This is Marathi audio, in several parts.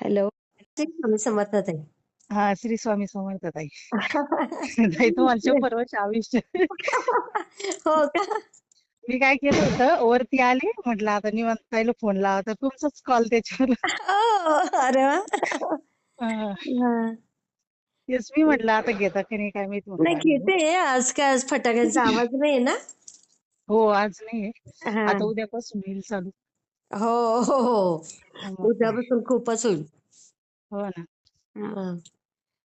हॅलो. स्वामी समर्थ ताई. हा श्री स्वामी समर्थ ताई. ताई तुम्हाला आयुष्य. हो का? मी काय केलं होतं वरती आले म्हटलं आता निवांत ताईला फोन लावा तर तुमचाच कॉल त्याच्यावर. ओ, अरे वा. हा, हा. तेच मी म्हटलं आता घेता की नाही काय माहीत नाही म्हटलं घेते. आज काय आज फटाक्यांचा आवाज नाही ना? हो आज नाही हा. आता उद्यापासून होईल चालू. हो हो हो. मग उद्यापासून खूपच होईल. हो ना. हा.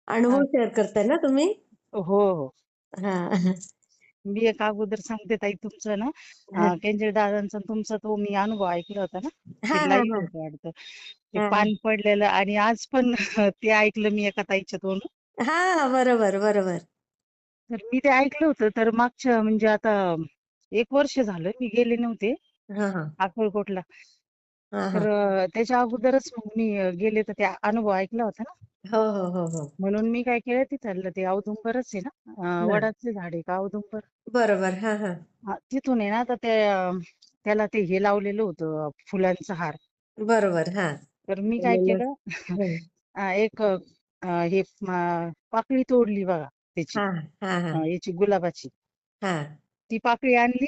अनुभव शेअर करताय ना तुम्ही? हो हो. हा. मी एक अगोदर सांगते ताई तुमचं ना. हा. अं, दादांचा तुमचा तो मी अनुभव ऐकला होता ना. हा, ते हा, लाईव्ह हा. होतं वाटतं हा, ते हा. पान पडलेलं आणि आज पण ते ऐकलं मी एका ताईच्या तोंड हा बरोबर बरोबर. तर मी ते ऐकलं होतं. तर मागच्या म्हणजे आता एक वर्ष झालं मी गेले नव्हते. हा हा. अक्कलकोटला. हा हा तर अं, त्याच्या अगोदरच मग मी अं, गेले तर त्या अनुभव ऐकला होता ना. हो हो हो हो. म्हणून मी काय केलं तिथलं ते औदुंबरच आहे ना अं, हा. वडाचे झाड आहे का औदुंबर? बरोबर हा हा. हा, तिथून आहे ना तर ते अं, त्याला ते हे लावलेलं होतं फुलांचा हार. बरोबर हा. तर मी काय केलं. अं, एक अं, हे अं, पाकळी तोडली बघा त्याची. हा हा हा. याची गुलाबाची. हा. ती पाकळी आणली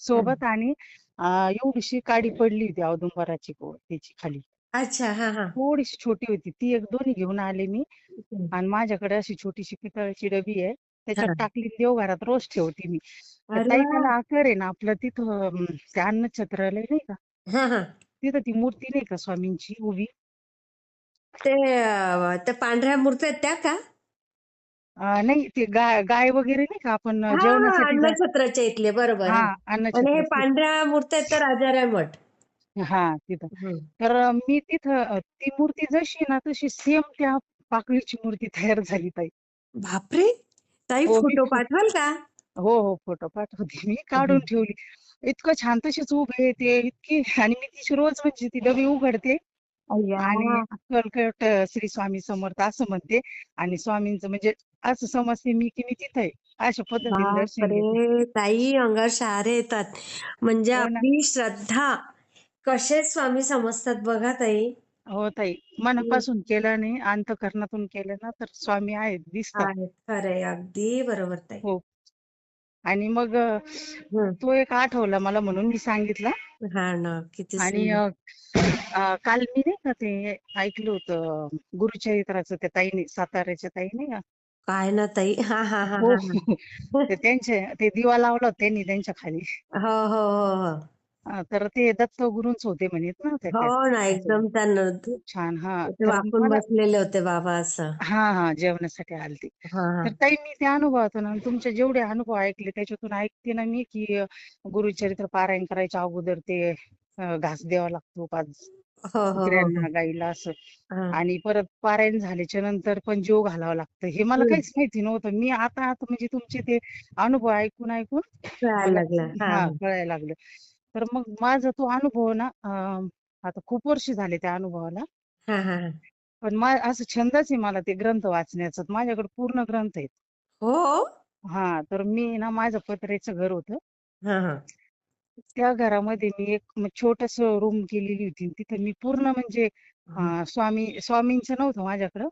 सोबत आणि अं, एवढीशी काडी पडली होती औदुंबराची को- त्याची खाली. अच्छा हा हा. थोडीशी छोटी होती. ती एक दोन्ही घेऊन आले मी. आणि माझ्याकडे अशी छोटीशी पितळाची डबी आहे. त्याच्यात हा. टाकली देवघरात रोज ठेवते मी. तर अरे ताई. त्याला आकार आहे ना आपलं तिथं अं, ते अन्नछत्रालय नाही का? हा हा. तिथं ती मूर्ती नाही का स्वामींची उभी? ते अं, त्या पांढऱ्या मूर्त्या आहेत त्या का? अं, नाही ते गाय गाय वगैरे नाही का आपण हा हा जेवणासाठी अन्नछत्राच्या इथले बरोबर. हा हा. आणि हे अन्नछत्र पांढऱ्या मूर्त्या आहेत त्या राजाराम मठ. हा तिथं. हम्म. तर मी तिथं अं, ती मूर्ती जशी ना तशी सेम त्या पाकळीची मूर्ती तयार झाली ताई. बापरे! ताई हो, मी फोटो फो- पाठवाल का? हो हो फोटो पाठवते मी काढून ठेवली. इतकं छान तशीच उभी ते इतकी आणि मी तिची रोज म्हणजे ती डबी उघडते. अय्या. आणि अं, श्री स्वामी समर्थ असं म्हणते. आणि स्वामींचं म्हणजे असं समजते मी की मी तिथं आहे. अशा पद्धतीने दर्शन घेते. बापरे! ताई अंगावर शहारे येतात. म्हणजे हो ना. आपली श्रद्धा कसे स्वामी समजतात बघा ताई. हो ताई मनापासून केलं नाही अंतकरणातून केलं ना तर स्वामी आहेत दिसतात. आहेत. खरंय अगदी बरोबर ताई. हो. आणि मग अं, हम्म. तो एक आठवला मला म्हणून मी सांगितला. हा ना किती आणि सुंदर. अं, अं, काल मी नाही का ते ऐकलं होतं गुरुचरित्राचं त्या ताईने साताऱ्याच्या ताई नाही का? काय ना ताई? हा हा हा हो. हा ते त्यांचे ते दिवा लावला होता त्यांनी त्यांच्या खाली. हो हो हो हो. तर ते दत्त गुरुंच होते म्हणत ना त्या हो ना एकदम त्यांना खूप छान हा. ते तर वाकून मला बसलेले होते बाबा असं. हा हा जेवणासाठी आलती. हा हा. तर ताई मी त्या अनुभवातून आणि तुमचे जेवढे अनुभव ऐकले त्याच्यातून ऐकते ना मी की अं, गुरुचरित्र पारायण करायच्या अगोदर ते अं, घास द्यावा लागतो पाच हो हो हो कुत्र्यांना गाईला असं. हा. आणि परत पारायण झाल्याच्यानंतर पण जेव घालावं लागतं. हे मला. काहीच माहिती नव्हतं. मी आता आता म्हणजे तुमचे ते अनुभव ऐकून ऐकून कळायला लागलं. हा हा. कळायला लागलं. तर मग माझा तो अनुभव ना आता खूप वर्ष झाले त्या अनुभवाला. हा हा हा. पण असं छंदच आहे मला ते ग्रंथ वाचण्याचा. माझ्याकडे पूर्ण ग्रंथ आहेत. हो? हा तर मी ना माझं पत्र्याचं घर होतं. हा हा. त्या घरामध्ये मी एक छोटस रूम केलेली होती. तिथे मी पूर्ण म्हणजे अं, स्वामी स्वामींचं नव्हतं माझ्याकडं.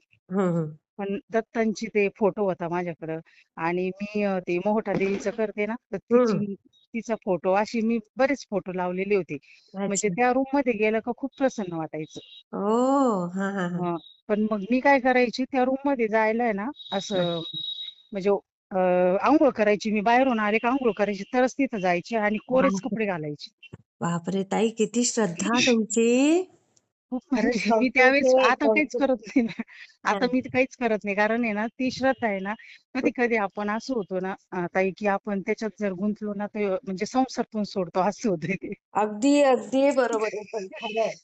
पण दत्तांची ते फोटो होता माझ्याकडं. आणि मी अं, ते मोहटा देवीचं करते ना तर. तिची तिचा फोटो अशी मी बरेच फोटो लावलेले होते. म्हणजे अच्छा. त्या रूममध्ये गेलं का खूप प्रसन्न वाटायचं. हा हा हा. हं. पण मग मी काय करायची त्या रूममध्ये जायला आहे ना असं म्हणजे आंघोळ करायची मी बाहेरून आले का आंघोळ करायची तरच तिथं जायची आणि कोरेच बापरे. कपडे घालायची बापरे ताई किती श्रद्धा तुमची खूप म्हणजे मी त्यावेळेस आता काहीच. करत नाही ना आता. मी तर काहीच करत नाही कारण आहे ना ती श्रद्धा आहे ना कधी कधी आपण असं होतो ना अं, ताई की आपण त्याच्यात जर गुंतलो ना ते म्हणजे संसार पण सोडतो असं होतंय ते अगदी अगदी बरोबर आहे पण खरंय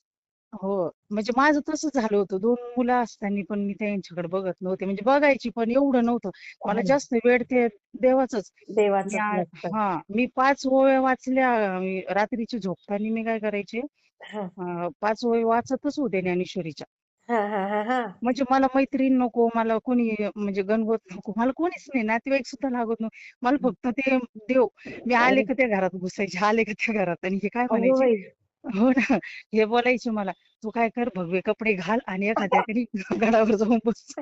हो. म्हणजे माझं तसंच झालं होतं. दोन मुलं असताना पण मी त्यांच्याकडे बघत नव्हते. म्हणजे बघायची पण एवढं नव्हतं. मला हा. जास्त वेळ ते देवाचंच. देवाचंच मी आ- लागतं हा मी पाच ओव्या वाचल्या. अं, रात्रीची झोपताना मी काय करायचे? हा. अं, पाच ओव्या वाचतच होते ज्ञानेश्वरीच्या. हा हा हा हा. म्हणजे मला मैत्रीण नको मला कोणी म्हणजे गणगोत नको मला कोणीच नाही. नातेवाईक सुद्धा लागत नको मला फक्त ते देव. मी आले का त्या घरात घुसायचे आले का त्या घरात. आणि हे काय अगं म्हणायचे? बाई. हो ना. हे बोलायचे मला तू काय कर भगवे कपडे घाल आणि एखाद्या तरी गडावर जाऊन बस.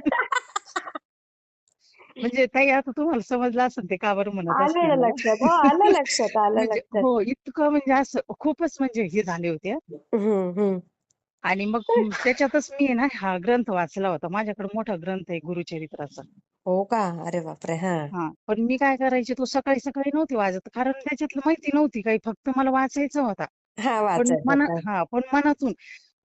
म्हणजे ताई आता तुम्हाला समजलं असेल ते का बरं म्हणत आलं लक्षात. हो आलं लक्षात आलं म्हणजे लक्षात. हो इतकं म्हणजे असं खूपच म्हणजे हे झाले होते हं. हम्म हम्म आणि मग त्याच्यातच मी आहे ना हा ग्रंथ वाचला होता. माझ्याकडे मोठा ग्रंथ आहे गुरुचरित्राचा. हो का? अरे बापरे हा. हा पण मी काय करायचे तो सकाळी सकाळी नव्हती वाजत. कारण त्याच्यातलं माहिती नव्हती काही फक्त मला वाचायचा होता. हा पण मना. हा पण मनातून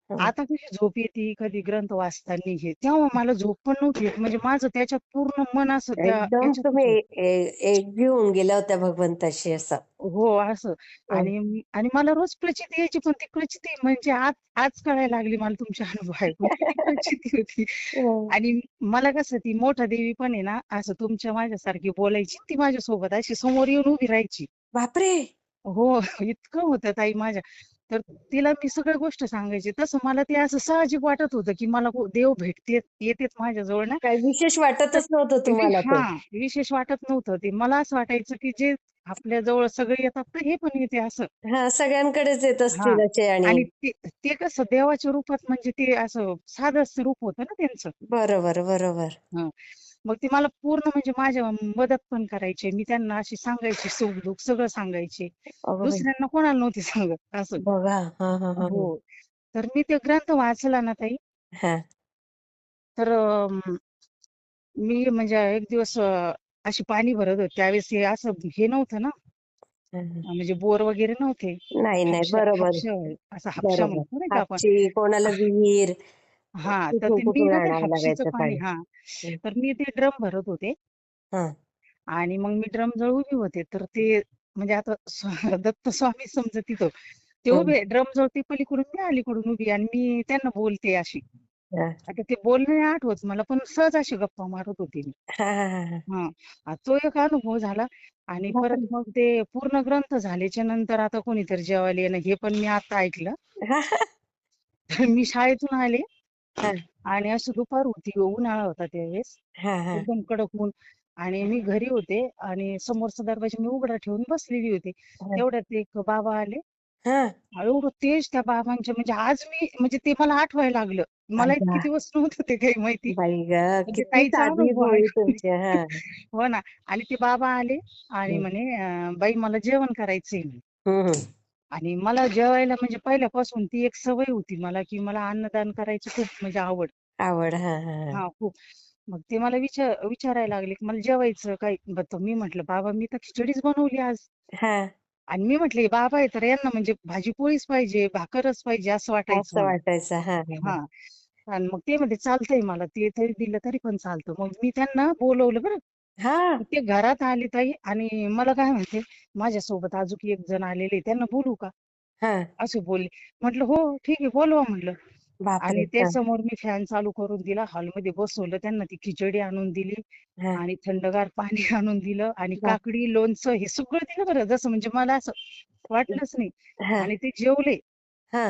हं. आता कशी झोप येते कधी ग्रंथ वाचताना हे तेव्हा मला झोप पण नव्हती येत. म्हणजे माझं त्याच्यात पूर्ण मन असं त्या एकदम याच्यातच तुम्ही होतं. ए- एक घेऊन गेल्या होत्या भगवंताशी असं हो असं हं. आणि आणि मला रोज प्रचिती यायची पण ती प्रचिती म्हणजे आज आज कळायला लागली मला तुमचे अनुभव ऐकून की ती प्रचिती होती हं. आणि मला कसं ती मोठा देवी पण आहे ना असं तुमच्या माझ्यासारखी बोलायची ती माझ्यासोबत अशी समोर येऊन उभी राहायची बापरे हो इतकं होतं ताई माझ्या. तर तिला मी सगळ्या गोष्ट सांगायची. तसं मला ते असं साहजिक वाटत होतं की मला को- देव भेटते येतेत माझ्याजवळ ना काय विशेष वाटतच नव्हतं तुम्हाला ते हा विशेष वाटत नव्हतं ते. मला असं वाटायचं की जे आपल्या जवळ सगळे येतात तर हे पण येते असं. हा सगळ्यांकडेच येत असतील असे आणि आणि ते ते कसं देवाच्या रूपात म्हणजे ते असं साधं रूप होतं ना त्यांचं. बरोबर बरोबर. हं. मग ते मला पूर्ण म्हणजे माझ्या मदत पण करायचे. मी त्यांना अशी सांगायची सुख दुःख सगळं सांगायचे. दुसऱ्यांना कोणाला नव्हते सांगत असं. हा तर मी ते ग्रंथ वाचला ना ताई. तर मी म्हणजे एक दिवस अशी पाणी भरत होते. त्यावेळेस हे असं हे नव्हतं ना. म्हणजे बोर वगैरे नव्हते. नाही नाही. बरोबर. असं हापशा बरोबर. म्हणतो नाही का आपण. हापशी कोणाला विहीर हा तर ते मी कुठून ना ते हापशीचं लागायचं पाणी. पाणी. हा हं. तर मी ते ड्रम भरत होते. हा. आणि मग मी ड्रम जवळ उभी होते. तर ते म्हणजे आता स्व- दत्त स्वामी समजा तिथं. ते हं. उभे ड्रम जवळ ते पलीकडून मी अलीकडून उभी आणि मी त्यांना बोलते अशी. हा. आता ते बोलणं नाही आठवत. मला पण सहज अशी गप्पा मारत होती मी. हा हा हा हा. हा. आ, तो एक अनुभव झाला. आणि परत. मग ते पूर्ण ग्रंथ झाल्याच्यानंतर आता कोणीतरी जेवायला येणं हे पण मी आता ऐकलं. हा, हा, तर मी शाळेतून आले. हा, आणि अशी दुपार होती उन्हाळा होता त्यावेळेस. हा, हा. एकदम कडक ऊन आणि मी घरी होते आणि समोरचा दरवाजा मी उघडा ठेवून बसलेली होती. हा. तेवढ्यात एक बाबा आले. हा. एवढं तेज त्या बाबांच्या म्हणजे आज मी म्हणजे ते मला आठवायला लागलं. मला अगं, इतके दिवस नव्हतं ते काही माहिती. बाई ग म्हणजे किती ताईचा साधी अनुभव भोळी ऐकून तुमची हा. हो ना. आणि ते बाबा आले आणि हं. म्हणे अं, बाई मला जेवण करायचंय. म्हणे. आणि मला जेवायला म्हणजे पहिल्यापासून ती एक सवय होती मला की मला अन्नदान करायची खूप म्हणजे आवड. आवड हा हा हा. हा खूप. मग ते मला विचार विचारायला लागले की मला जेवायचं काय मी म्हटलं बाबा मी तर खिचडीच बनवली आज. हा. आणि मी म्हटले बाबा आहे तर यांना म्हणजे भाजी पोळीच पाहिजे भाकरच पाहिजे असं वाटायचं असं मला वाटायचं हा हा हा. आणि मग ते म्हणते चालतंय मला ते तरी दिलं तरी पण चालतं. मग मी त्यांना बोलवलं बरं. हा. ते घरात आले ताई आणि मला काय म्हणते माझ्यासोबत अजून एक जण आलेले त्यांना बोलू का? हा. असे बोलले. म्हटलं हो ठीक आहे बोलवा म्हटलं. बापरे! आणि हा. ते समोर मी फॅन चालू करून दिला हॉलमध्ये बसवलं त्यांना ती खिचडी आणून दिली हा. आणि थंडगार पाणी आणून दिलं आणि काकडी लोणचं हे सगळं दिलं बरं जसं म्हणजे मला असं वाटलंच नाही. हा. आणि ते जेवले. हा.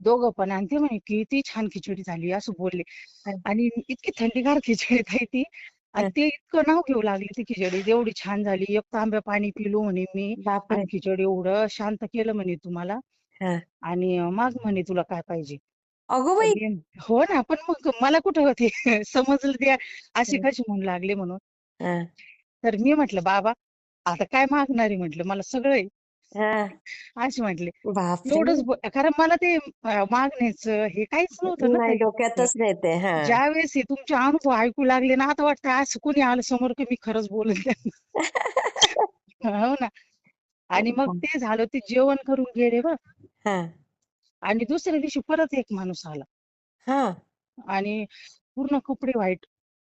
दोघं पण आणि ते म्हणे किती छान खिचडी झाली असं बोलले. हा. आणि इतकी थंडीगार खिचडी ताई ती आणि. ते इतकं नाव घेऊ लागले ती खिचडी. एवढी छान झाली. एक तांब्या पाणी पिलो म्हणे मी. बापरे. आणि खिचडी एवढं शांत केलं म्हणे तुम्हाला. हा. आणि माग म्हणे तुला काय पाहिजे? अगो बाई. हो ना पण मग मला कुठं होते? समजलं ते असे हम्म. कसे म्हणू लागले म्हणून. हा. तर मी म्हटलं बाबा आता काय मागणार? आहे म्हटलं मला सगळं आहे. हा. असे म्हटले. बापरे! एवढंच बो- कारण मला ते अं, मागण्याचं हे काहीच नव्हतं ना नाही ताई. डोक्यातच नाही ते हा. ज्या वेळेस हे तुमचे अनुभव ऐकू लागले ना आता वाटतं असं कोणी आलं समोर की मी खरंच बोलत हो ना. आणि मग ते झालं ते जेवण करून गेले बघ हा. आणि दुसऱ्या दिवशी परत एक माणूस आला. हा. आणि पूर्ण कपडे व्हाईट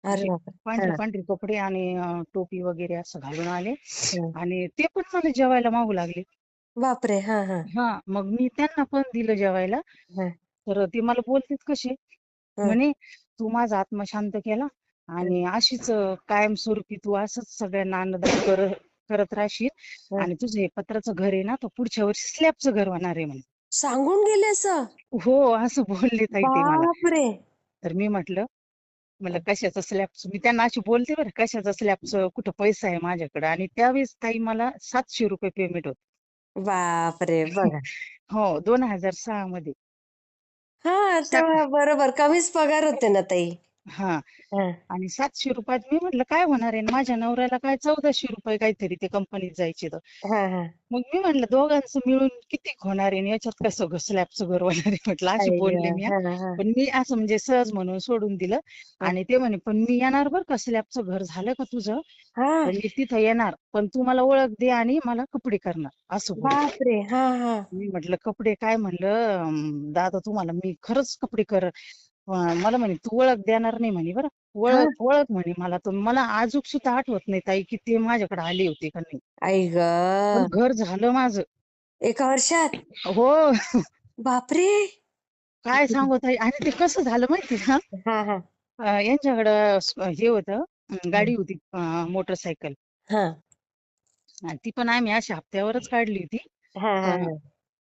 अरे बापरे. पांढरे हा. पांढरे कपडे आणि अं, टोपी वगैरे असं घालून आले हा. आणि ते पण मला जेवायला मागू लागले. बापरे. हा हा. हा मग मी त्यांना पण दिलं जेवायला. हा. तर ते मला बोलतेत कसे? हा. म्हणे तू माझा आत्मा शांत केला आणि अशीच अं, कायमस्वरूपी तू असंच सगळ्यांना अन्नदान कर करत राहशील हा. आणि तुझं हे पत्राचं घर आहे ना तर पुढच्या वर्षी स्लॅबचं घर होणार आहे म्हणे. सांगून गेले असं? हो असं बोलले ताई ते मला. बापरे. तर मी म्हटलं मला कशाचं स्लॅबचं मी त्यांना अशी बोलते बरं कशाचं स्लॅबचं कुठं पैसा आहे माझ्याकडे? आणि त्यावेळेस ताई मला सातशे रुपये पेमेंट होत. बापरे बघा. हो दोन हजार सहा मध्ये. हा तेव्हा बरोबर कमीच पगार होते ना ताई. हा. आणि सातशे रुपयात मी म्हटलं काय होणार आहे? माझ्या नवऱ्याला काय चौदाशे रुपये काहीतरी ते कंपनीत जायचे तर. मग मी म्हटलं दोघांचं मिळून किती होणार आहे? आणि याच्यात कसं ग? स्लॅबचं घर होणार आहे? म्हटलं असे आई बोलले. मी पण मी असं म्हणजे सहज म्हणून सोडून दिलं. आणि ते म्हणे पण मी येणार बरं का? स्लॅबचं घर झालं का तुझं? मी तिथं येणार. पण तू मला ओळख दे आणि मला कपडे करणार. असं मी म्हटलं कपडे काय म्हणलं? दादा तुम्हाला मी खरंच कपडे कर मला म्हणे तू ओळख देणार नाही म्हणे बरं. हा. ओळख ओळख म्हणे मला तर मला आजूक सुद्धा आठवत नाही ताई की ते माझ्याकडे आले होते का नाही. आई पण ग घर झालं माझं. एका वर्षात? हो. बापरे! काय सांगू ताई आणि ते कसं झालं माहिती का? हा हा. अं, यांच्याकडं स- हे होतं अं, गाडी होती मोटरसायकल. हा. आणि ती पण आम्ही अशा हप्त्यावरच काढली होती. हा हा हा.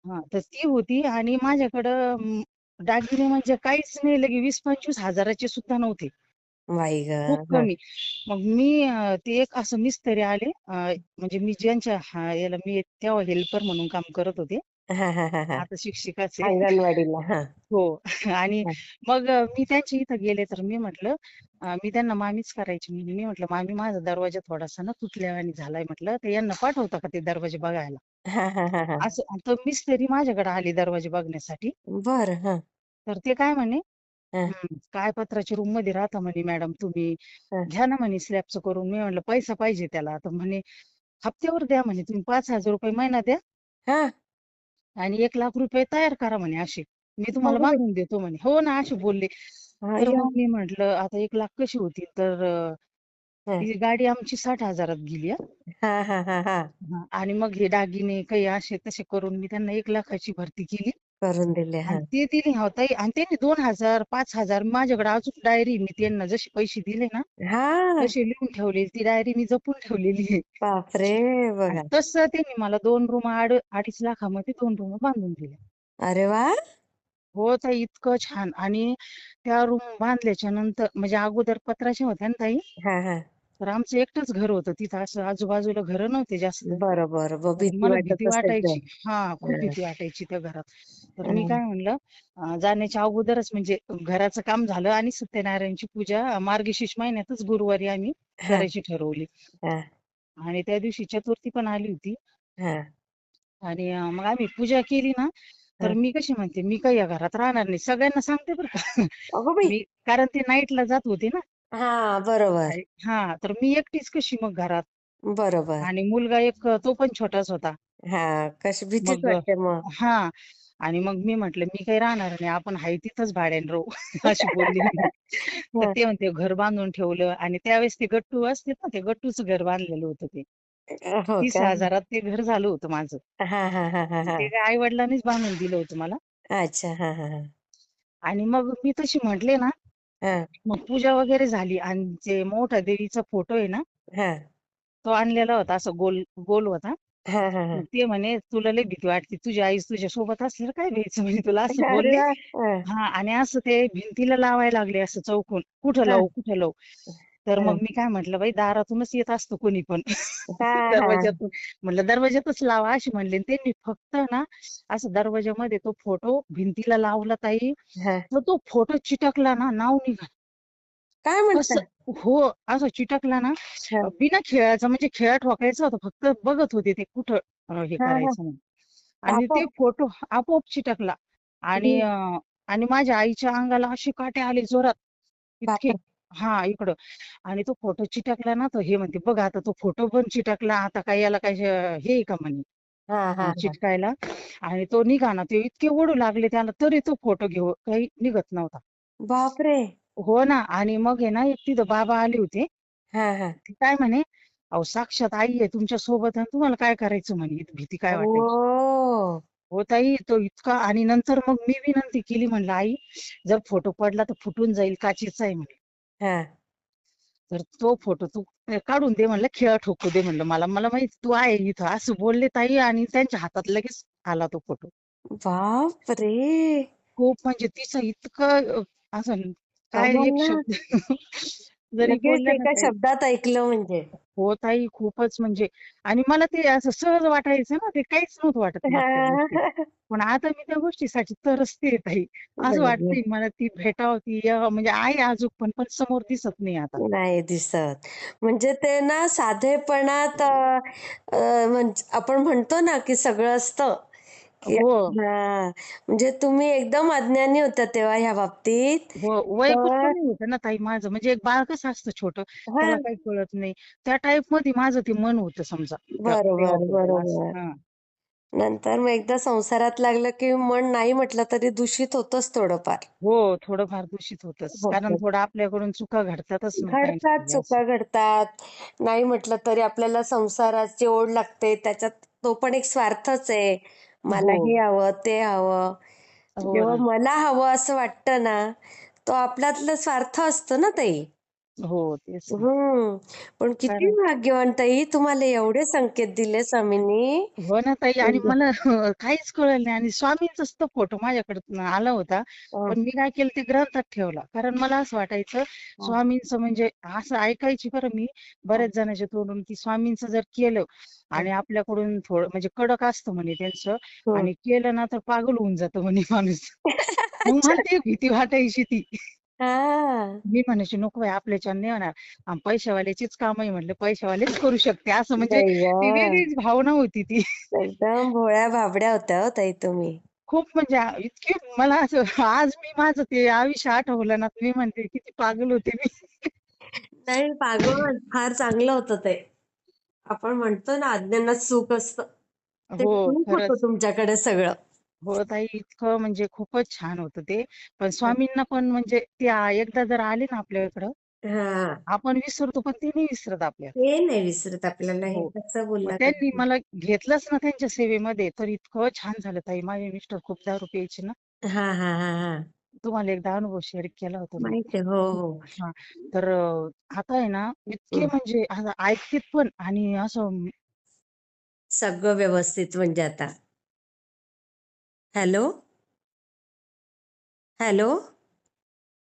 हा तर ती होती आणि माझ्याकडं दागिने म्हणजे काहीच नाही लगे वीस पंचवीस हजाराचे सुद्धा नव्हते. खूप कमी. मग मी अं, ते एक असं मिस्त्री आले अं, म्हणजे मी ज्यांच्या हा याला मी तेव्हा हेल्पर म्हणून काम करत होते. हा हा हा हा. आता शिक्षिकाच. आहे अंगणवाडीला हा. हो. आणि हा. मग अं, मी त्यांच्या इथं गेले तर मी म्हटलं अं, मी त्यांना मामीच करायची म्हणजे मी म्हटलं मामी माझा दरवाजा थोडासा ना तुटल्यावानी झालाय. म्हटलं तर यांना पाठवता का ते दरवाजे बघायला? हा हा हा हा. असं तर मिस्त्री माझ्याकडे आली दरवाजे बघण्यासाठी. बर हा. तर ते काय म्हणे हा. "हं, काय पत्राच्या रूममध्ये राहता म्हणे मॅडम तुम्ही. हा. घ्या ना म्हणे स्लॅबचं करून. मी म्हणलं पैसा पाहिजे त्याला. तर म्हणे हप्त्यावर द्या म्हणे तुम्ही पाच हजार रुपये महिना द्या. हा. आणि एक लाख रुपये तयार करा म्हणे असे. मी तुम्हाला बांधून देतो म्हणे. हो ना असे बोलले. तर. मग मी म्हंटल आता एक लाख कशी होती तर अं, हा गाडी आमची साठ हजारात गेली हं. हा हा हा हा. हा, आणि मग हे दागिने काही असे तसे करून मी त्यांना एक लाखाची भरती केली. करून दिले हा. आणि ते दिली हो ताई. आणि त्यांनी दोन हजार पाच हजार माझ्याकडे अजून डायरी मी त्यांना जसे पैसे दिले ना हा. तसे लिहून ठेवलेली ती डायरी मी जपून ठेवलेली आहे. बापरे! आणि बघा तसं त्यांनी मला दोन रूम अड अडीच लाखामध्ये दोन रूम बांधून दिल्या. अरे वा! हो ताई इतकं छान. आणि त्या रूम बांधल्याच्या नंतर म्हणजे अगोदर पत्राच्या होत्या ना ताई? हा हा. तर आमचं एकटंच घर होतं. तिथं असं आजूबाजूला घरं नव्हते जास्त. बरोबर. ब तर भीती मला वाटत भीती असेल वाटायची. तर हा खूप हा, भीती वाटायची त्या घरात. तर मी हा, काय म्हणलं अं, जाण्याच्या अगोदरच म्हणजे घराचं काम झालं आणि सत्यनारायणची पूजा मार्गशीर्ष महिन्यातच गुरुवारी आम्ही हा, करायची ठरवली. हा, आणि त्या दिवशी चतुर्थी पण आली होती. हा, आणि अं, मग आम्ही पूजा केली ना तर. मी कशी म्हणते मी काही या घरात राहणार नाही. सगळ्यांना सांगते बरं का. अगो बाई. मी कारण ते नाईटला जात होते ना. हा बरोबर. आणि- हा तर मी एकटीच कशी मग घरात? बरोबर. आणि मुलगा एक तो पण छोटाच होता. हा कशी भीतीच मग वाटते मग. हा आणि मग मी म्हंटल मी काही राहणार नाही आपण हाय तिथंच भाड्याने राहू. अशी बोलली मी. तर हा, ते म्हणते घर बांधून ठेवलं. आणि त्यावेळेस ते गट्टू असते ना ते गट्टूचं घर बांधलेलं होतं ते. हो तीस का? हजारात ते घर झालं होतं माझं. हा हा हा हा हा. ते आई वडिलांनीच बांधून दिलं होतं मला. अच्छा हा हा हा. आणि मग मी तशी म्हटले ना हा. मग पूजा वगैरे झाली आणि जे मोठा देवीचा फोटो आहे ना हा. तो आणलेला होता असं गोल गोल होता. हा हा हा. मग ते म्हणे तुला लय भीती वाटते तुझी आई तुझ्या सोबत असल्यावर काय भ्यायचं म्हणे तुला असं अरे बोलले? हा, हा आणि असं ते भिंतीला लावायला लागले असं चौकून. कुठं हा, लावू कुठं लावू? तर मग मी काय म्हटलं बाई दारातूनच येत असतो कोणी पण. दरवाज्यातून. म्हणलं दरवाज्यातच लावा अशी म्हणले. त्यांनी फक्त ना असं दरवाज्यामध्ये तो फोटो भिंतीला लावला ताई. तर तो फोटो चिटकला ना नाव निघा काय म्हणता असं हो असं चिटकला ना बिना खेळाचा म्हणजे खेळा ठोकायचा होता फक्त बघत होते ते कुठं हे. करायचं आणि ते फोटो आपोआप चिटकला. आणि आणि माझ्या आईच्या अंगाला असे काटे आले जोरात. इतके हा इकडं. आणि तो फोटो चिटकला ना तर हे म्हणते बघ आता तो फोटो पण चिटकला आता काय याला काय हे हे आहे का म्हणे? हा हा अं, हा. चिटकायला आणि तो निघा ना ते इतके ओढू लागले त्याला तरी तो फोटो घेऊ काही निघत नव्हता. बापरे! हो ना आणि मग आहे ना एक तिथं बाबा आले होते. हा हा. ते काय म्हणे अहो साक्षात आई आहे तुमच्यासोबत आणि तुम्हाला काय करायचं म्हणे? इथं भीती काय वाटायची. हो ताई तो इतका आणि नंतर मग मी विनंती केली म्हणलं आई जर फोटो पडला तर फुटून जाईल काचेचा आहे म्हणे. हा. तर तो फोटो तू काढून दे म्हणलं खेळ ठोकू दे म्हणलं मला. मला माहिती तू आहे इथं. असं बोलले ताई आणि त्यांच्या हातात लगेच आला तो फोटो. बापरे! खूप म्हणजे तिचं इतकं अं, असं काय ना शब्द. जरी लगेच बोलल्या ना एका ताई शब्दात ऐकलं म्हणजे. हो ताई खूपच म्हणजे. आणि मला ते असं सहज वाटायचं ना ते काहीच नव्हतं वाटत मला त्या गोष्टी. पण आता मी त्या गोष्टीसाठी तरसते ताई. असं बरोबर. वाटतंय मला ती भेटावं ती यावं म्हणजे आहे अजून पण पण समोर दिसत नाही आता. नाही दिसत. म्हणजे ते ना साधेपणात अ, अ, म्हणजे आपण म्हणतो ना की सगळं असतं. हो. हा. म्हणजे तुम्ही एकदम अज्ञानी होत्या तेव्हा ह्या बाबतीत. हो वय पण तर कमी होतं ना ताई माझं. म्हणजे एक बाळ कसं असतं छोटं. हा. त्याला काही कळत नाही. त्या टाईपमध्ये माझं ते मन होतं समजा. त्या बरोबर देवाबद्दल असं बरोबर. हा. नंतर मग एकदा संसारात लागलं की मन नाही म्हटलं तरी दूषित होतच थोडंफार. हो थोडंफार दूषित होतच. कारण होतच थोडं आपल्याकडून चुका घडतातच ना काही ना घडतात काही असं. चुका घडतात. नाही म्हटलं तरी आपल्याला संसाराची ओढ लागते त्याच्यात तो पण एक स्वार्थच आहे. मला हो. हे हवं ते हवं. हो जेव्हा ना. मला हवं असं वाटतं ना तो आपल्यातला स्वार्थ असतो ना ताई. हो तेच ना. पण किती कारण भाग्यवान ताई तुम्हाला एवढे संकेत दिले स्वामींनी. हो ना ताई आणि मला काहीच कळलं नाही. आणि स्वामींचाच तो फोटो माझ्याकडे आला होता पण मी काय केलं ते ग्रंथात ठेवला. कारण मला असं वाटायचं अं, स्वामींचं म्हणजे असं ऐकायची बरं मी. बऱ्याच जणांच्या तोंडून की स्वामींचं जर केलं आणि आपल्याकडून थोडं म्हणजे कडक असतं म्हणे त्यांचं हं. आणि केलं ना तर पागल होऊन जातं म्हणे माणूस. मग अच्छा मला ती भीती वाटायची ती. हा. मी म्हणायची नको बाई आपल्याच्याने नाही होणार. आम पैशावाल्याचीच काम आहे म्हटलं पैशावालेच करू शकते. असं म्हणजे ती वेगळीच भावना होती ती. एकदम भोळ्या भाबड्या होत्या हो ताई तुम्ही. खूप म्हणजे आ- इतकी मला असं आज मी माझं ते आयुष्य आठवलं ना मी म्हणते किती पागल होते मी. नाही पागल फार चांगलं होतं ते. आपण म्हणतो ना अज्ञानात सुख असतं. ते हो सुख होतं खरंच. तुमच्याकडे सगळं. हो ताई इतकं म्हणजे खूपच छान होतं ते. पण स्वामींना पण म्हणजे ते आ- एकदा जर आले ना आपल्याकडं हा. आपण विसरतो पण ते नाही विसरत आपल्याला ते नाही विसरत आपल्याला हे हो. कसं मग त्यांनी मला घेतलंच ना त्यांच्या सेवेमध्ये तर इतकं छान झालं ताई. माझे मिस्टर खूप दारू प्यायचे ना. हा हा हा हा. तुम्हाला एकदा अनुभव शेअर केला होता मी माहिती आहे हो हो. हा. तर अं, आता आहे ना इतके हं. म्हणजे आता ऐकतेत पण आणि असं सगळं व्यवस्थित म्हणजे आता. Hello hello